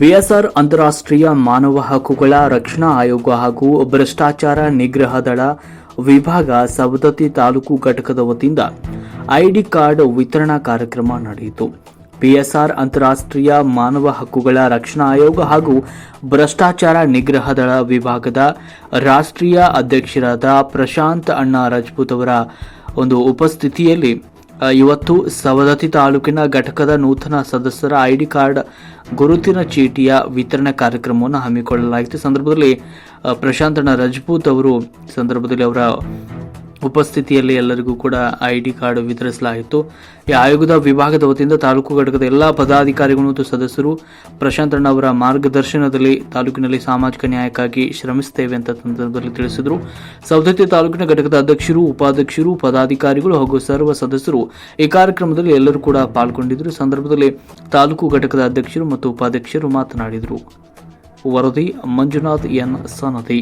PSR ಅಂತಾರಾಷ್ಟ್ರೀಯ ಮಾನವ ಹಕ್ಕುಗಳ ರಕ್ಷಣಾ ಆಯೋಗ ಹಾಗೂ ಭ್ರಷ್ಟಾಚಾರ ನಿಗ್ರಹ ದಳ ವಿಭಾಗ ಸವದತ್ತಿ ತಾಲೂಕು ಘಟಕದ ವತಿಯಿಂದ ಐಡಿ ಕಾರ್ಡ್ ವಿತರಣಾ ಕಾರ್ಯಕ್ರಮ ನಡೆಯಿತು. ಪಿಎಸ್ಆರ್ ಅಂತಾರಾಷ್ಟ್ರೀಯ ಮಾನವ ಹಕ್ಕುಗಳ ರಕ್ಷಣಾ ಆಯೋಗ ಹಾಗೂ ಭ್ರಷ್ಟಾಚಾರ ನಿಗ್ರಹ ದಳ ವಿಭಾಗದ ರಾಷ್ಟ್ರೀಯ ಅಧ್ಯಕ್ಷರಾದ ಪ್ರಶಾಂತ್ ಅಣ್ಣಾ ರಜಪೂತ್ ಅವರ ಒಂದು ಉಪಸ್ಥಿತಿಯಲ್ಲಿ ಇವತ್ತು ಸವದತ್ತಿ ತಾಲೂಕಿನ ಘಟಕದ ನೂತನ ಸದಸ್ಯರ ಐಡಿ ಕಾರ್ಡ್ ಗುರುತಿನ ಚೀಟಿಯ ವಿತರಣೆ ಕಾರ್ಯಕ್ರಮವನ್ನು ಹಮ್ಮಿಕೊಳ್ಳಲಾಗಿತ್ತು. ಸಂದರ್ಭದಲ್ಲಿ ಪ್ರಶಾಂತಣ್ಣ ರಜಪೂತ್ ಅವರು ಸಂದರ್ಭದಲ್ಲಿ ಅವರ ಉಪಸ್ಥಿತಿಯಲ್ಲಿ ಎಲ್ಲರಿಗೂ ಕೂಡ ಐ ಡಿ ಕಾರ್ಡ್ ವಿತರಿಸಲಾಯಿತು. ಈ ಆಯೋಗದ ವಿಭಾಗದ ವತಿಯಿಂದ ತಾಲೂಕು ಘಟಕದ ಎಲ್ಲ ಪದಾಧಿಕಾರಿಗಳು ಮತ್ತು ಸದಸ್ಯರು ಪ್ರಶಾಂತಣ್ಣ ಅವರ ಮಾರ್ಗದರ್ಶನದಲ್ಲಿ ತಾಲೂಕಿನಲ್ಲಿ ಸಾಮಾಜಿಕ ನ್ಯಾಯಕ್ಕಾಗಿ ಶ್ರಮಿಸುತ್ತೇವೆ ಅಂತ ಸಂದರ್ಭದಲ್ಲಿ ತಿಳಿಸಿದರು. ಸೌದತ್ತಿ ತಾಲೂಕಿನ ಘಟಕದ ಅಧ್ಯಕ್ಷರು, ಉಪಾಧ್ಯಕ್ಷರು, ಪದಾಧಿಕಾರಿಗಳು ಹಾಗೂ ಸರ್ವ ಸದಸ್ಯರು ಈ ಕಾರ್ಯಕ್ರಮದಲ್ಲಿ ಎಲ್ಲರೂ ಕೂಡ ಪಾಲ್ಗೊಂಡಿದ್ದರು. ಸಂದರ್ಭದಲ್ಲಿ ತಾಲೂಕು ಘಟಕದ ಅಧ್ಯಕ್ಷರು ಮತ್ತು ಉಪಾಧ್ಯಕ್ಷರು ಮಾತನಾಡಿದರು. ವರದಿ ಮಂಜುನಾಥ್ ಎನ್. ಸನದಿ.